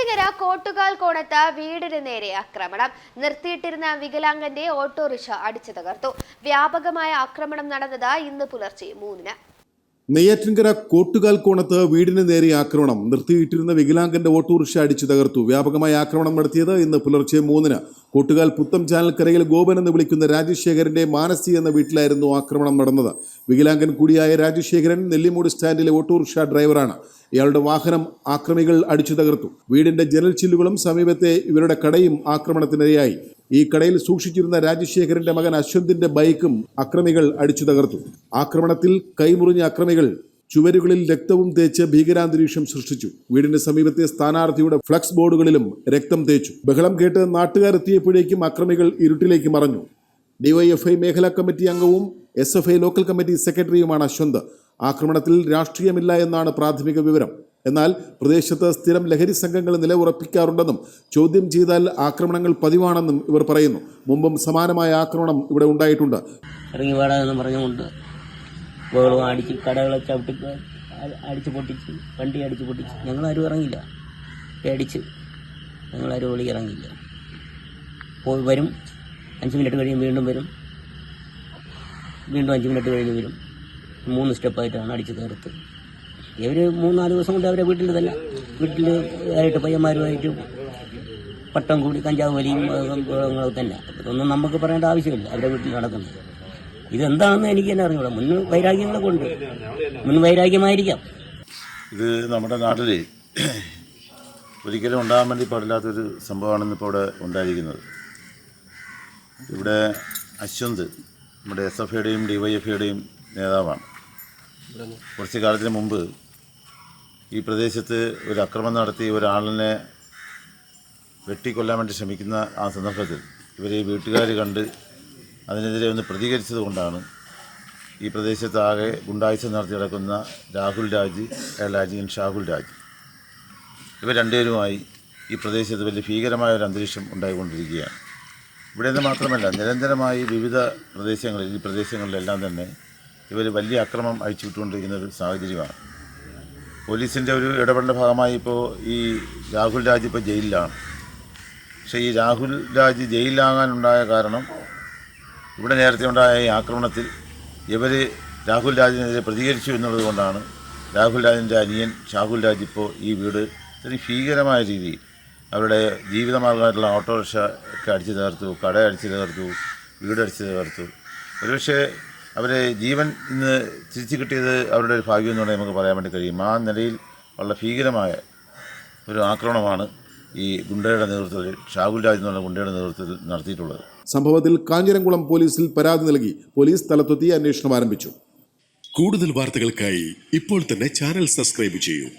നെയ്യാറ്റിങ്കര കോട്ടുകാൽ കോണത്ത് വീടിന് നേരെ ആക്രമണം. നിർത്തിയിട്ടിരുന്ന വികലാംഗന്റെ ഓട്ടോറിക്ഷ അടിച്ചു തകർത്തു. വ്യാപകമായ ആക്രമണം നടന്നത് ഇന്ന് പുലർച്ചെ മൂന്നിന്. നെയ്യാറ്റിൻകര കോട്ടുകാൽ കോണത്ത് വീടിന് നേരെ ആക്രമണം. നിർത്തിയിട്ടിരുന്ന വികലാംഗന്റെ ഓട്ടോറിക്ഷ അടിച്ചു തകർത്തു. വ്യാപകമായ ആക്രമണം നടത്തിയത് ഇന്ന് പുലർച്ചെ മൂന്നിന്. കോട്ടുകാൽ പുത്തം ചാനൽ കരയിൽ ഗോപൻ എന്ന് വിളിക്കുന്ന രാജശേഖരന്റെ മാനസി എന്ന വീട്ടിലായിരുന്നു ആക്രമണം നടന്നത്. വികലാംഗൻ കൂടിയായ രാജശേഖരൻ നെല്ലിമൂട് സ്റ്റാൻഡിലെ ഓട്ടോറിക്ഷ ഡ്രൈവറാണ്. ഇയാളുടെ വാഹനം ആക്രമികൾ അടിച്ചു തകർത്തു. വീടിന്റെ ജനൽ ചില്ലുകളും സമീപത്തെ ഇവരുടെ കടയും ആക്രമണത്തിനിരയായി. ഈ കടയിൽ സൂക്ഷിച്ചിരുന്ന രാജശേഖരന്റെ മകൻ അശ്വന്തിന്റെ ബൈക്കും അക്രമികൾ അടിച്ചു തകർത്തു. ആക്രമണത്തിൽ കൈമുറിഞ്ഞ അക്രമികൾ ചുവരുകളിൽ രക്തവും തേച്ച് ഭീകരാന്തരീക്ഷം സൃഷ്ടിച്ചു. വീടിന്റെ സമീപത്തെ സ്ഥാനാർത്ഥിയുടെ ഫ്ലക്സ് ബോർഡുകളിലും രക്തം തേച്ചു. ബഹളം കേട്ട് നാട്ടുകാരെത്തിയപ്പോഴേക്കും അക്രമികൾ ഇരുട്ടിലേക്ക് മറഞ്ഞു. ഡിവൈഎഫ്ഐ മേഖലാ കമ്മിറ്റി അംഗവും S F I local committee സെക്രട്ടറിയുമാണ് Ashwanth. ആക്രമണത്തിൽ രാഷ്ട്രീയമില്ല എന്നാണ് പ്രാഥമിക വിവരം. എന്നാൽ പ്രദേശത്ത് സ്ഥിരം ലഹരി സംഘങ്ങൾ നിലയുറപ്പിക്കാറുണ്ടെന്നും ചോദ്യം ചെയ്താൽ ആക്രമണങ്ങൾ പതിവാണെന്നും ഇവർ പറയുന്നു. മുമ്പും സമാനമായ ആക്രമണം ഇവിടെ ഉണ്ടായിട്ടുണ്ട്. ഇറങ്ങി പറഞ്ഞുകൊണ്ട് ബഹളവും അടിച്ച് കടകളെ ചവിട്ടി അടിച്ച് പൊട്ടിച്ച് വണ്ടി അടിച്ച് പൊട്ടിച്ച്. ഞങ്ങളാരും ഇറങ്ങില്ല പേടിച്ച് ഞങ്ങളാരും വെളി ഇറങ്ങില്ല പോയി വരും. അഞ്ച് മിനിറ്റ് കഴിയും വീണ്ടും വരും. വീണ്ടും അഞ്ച് മിനിറ്റ് കഴിഞ്ഞ് വരും. മൂന്ന് സ്റ്റെപ്പായിട്ടാണ് അടിച്ച് തീർത്ത്. ഇവർ മൂന്നാൽ ദിവസം കൊണ്ട് അവരെ വീട്ടിൽ തന്നെ വീട്ടിൽ ആയിട്ട് പയ്യന്മാരുമായിട്ട് പട്ടം കൂടി കഞ്ചാവ് വലിയും തന്നെ. അതൊന്നും നമുക്ക് പറയേണ്ട ആവശ്യമില്ല. അവരുടെ വീട്ടിൽ നടക്കുന്നത്. ഇതെന്താണെന്ന് എനിക്ക് തന്നെ അറിഞ്ഞൂടാ. മുൻ വൈരാഗ്യങ്ങളെ കൊണ്ട്. മുൻ വൈരാഗ്യമായിരിക്കാം. ഇത് നമ്മുടെ നാട്ടിൽ ഒരിക്കലും ഉണ്ടാകാൻ വേണ്ടി പാടില്ലാത്തൊരു സംഭവമാണ് ഇപ്പോൾ ഇവിടെ ഉണ്ടായിരിക്കുന്നത്. ഇവിടെ അശ്വന്ത് നമ്മുടെ എസ് എഫ് ഐയുടെയും ഡി വൈ എഫ് ഐയുടെയും നേതാവാണ്. കുറച്ച് കാലത്തിന് മുമ്പ് ഈ പ്രദേശത്ത് ഒരു അക്രമം നടത്തി ഒരാളിനെ വെട്ടിക്കൊല്ലാൻ വേണ്ടി ശ്രമിക്കുന്ന ആ സന്ദർഭത്തിൽ ഇവർ വീട്ടുകാർ കണ്ട് അതിനെതിരെ ഒന്ന് പ്രതികരിച്ചത് കൊണ്ടാണ് ഈ പ്രദേശത്താകെ ഗുണ്ടാഴ്ച നടത്തി നടക്കുന്ന രാഹുൽ രാജ് അയാളാജിയൻ ഷാഹുൽ രാജ്. ഇവർ രണ്ടുപേരുമായി ഈ പ്രദേശത്ത് വലിയ ഭീകരമായ ഒരു അന്തരീക്ഷം ഉണ്ടായിക്കൊണ്ടിരിക്കുകയാണ്. ഇവിടെ നിന്ന് മാത്രമല്ല നിരന്തരമായി വിവിധ പ്രദേശങ്ങളിൽ ഈ പ്രദേശങ്ങളിലെല്ലാം തന്നെ ഇവർ വലിയ അക്രമം അഴിച്ചുവിട്ടുകൊണ്ടിരിക്കുന്ന ഒരു സാഹചര്യമാണ്. പോലീസിന്റെ ഒരു ഇടപെടലിന്റെ ഭാഗമായി ഇപ്പോൾ ഈ രാഹുൽ രാജ് ഇപ്പോൾ ജയിലിലാണ്. പക്ഷേ ഈ രാഹുൽ രാജ് ജയിലിലാകാനുണ്ടായ കാരണം ഇവിടെ നേരത്തെ ഉണ്ടായ ഈ ആക്രമണത്തിൽ ഇവർ രാഹുൽ രാജിനെതിരെ പ്രതികരിച്ചു എന്നുള്ളത് കൊണ്ടാണ് രാഹുൽ രാജിന്റെ അനിയൻ ഷാഹുൽ രാജ് ഇപ്പോൾ ഈ വീട് ഭീകരമായ രീതിയിൽ അവരുടെ ജീവിതമാർഗമായിട്ടുള്ള ഓട്ടോറിക്ഷ ഒക്കെ അടിച്ചു തകർത്തു കട അടിച്ചു തകർത്തു വീട് അടിച്ചു തകർത്തു. ഒരുപക്ഷെ അവരെ ജീവൻ ഇന്ന് തിരിച്ചു കിട്ടിയത് അവരുടെ ഒരു ഭാഗ്യം എന്ന് വേണമെങ്കിൽ നമുക്ക് പറയാൻ വേണ്ടി കഴിയും. ആ നിലയിൽ ഉള്ള ഭീകരമായ ഒരു ആക്രമണമാണ് ഈ ഗുണ്ടയുടെ നേതൃത്വത്തിൽ ഷാഹുൽ രാജ് എന്നുള്ള ഗുണ്ടയുടെ നേതൃത്വത്തിൽ നടത്തിയിട്ടുള്ളത്. സംഭവത്തിൽ കാഞ്ഞിരംകുളം പോലീസിൽ പരാതി നൽകി പോലീസ് സ്ഥലത്തെത്തി അന്വേഷണം ആരംഭിച്ചു. കൂടുതൽ വാർത്തകൾക്കായി ഇപ്പോൾ തന്നെ ചാനൽ സബ്സ്ക്രൈബ് ചെയ്യൂ.